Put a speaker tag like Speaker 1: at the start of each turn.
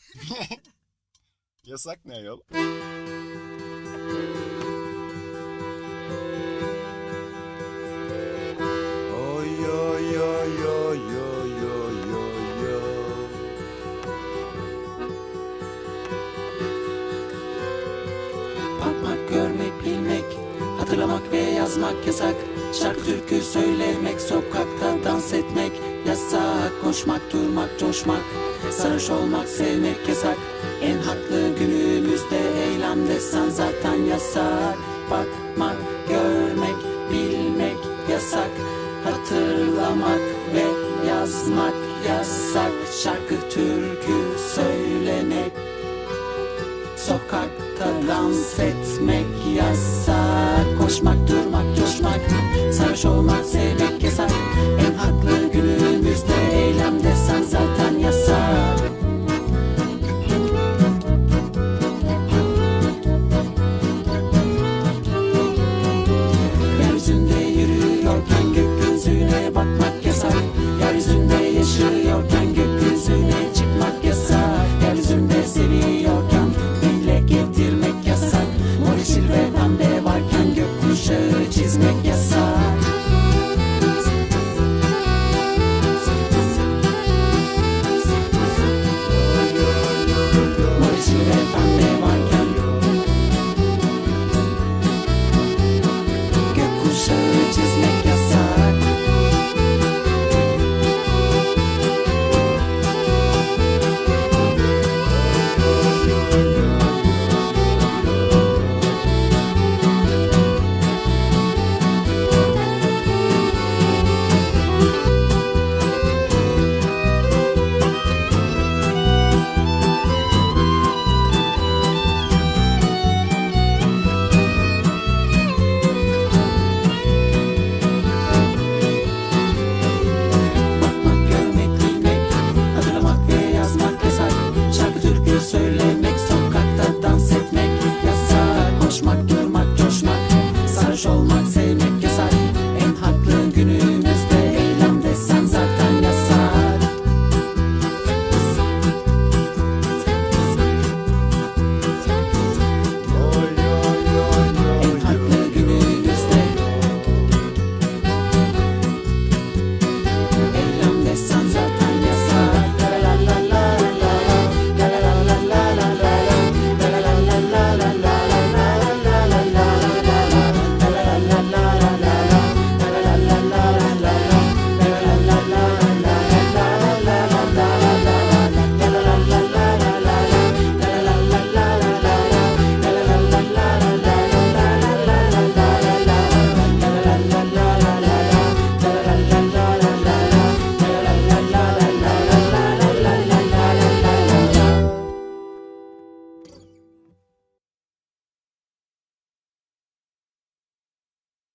Speaker 1: Yasak ne ayol? Oy oy oy oy oy oy oy oy.
Speaker 2: Bakmak, görmek, bilmek, hatırlamak ve yazmak yasak. Şarkı türkü söylemek, sokakta dans etmek. Koşmak, durmak, coşmak, sarhoş olmak, sevmek yasak. En haklı günümüzde eylem desen zaten yasak. Bakmak, görmek, bilmek yasak. Hatırlamak ve yazmak yasak. Şarkı türkü söylemek Sokakta dans etmek yasak Koşmak, durmak, coşmak Sarhoş olmak, sevmek Ojczyznę, ja sam.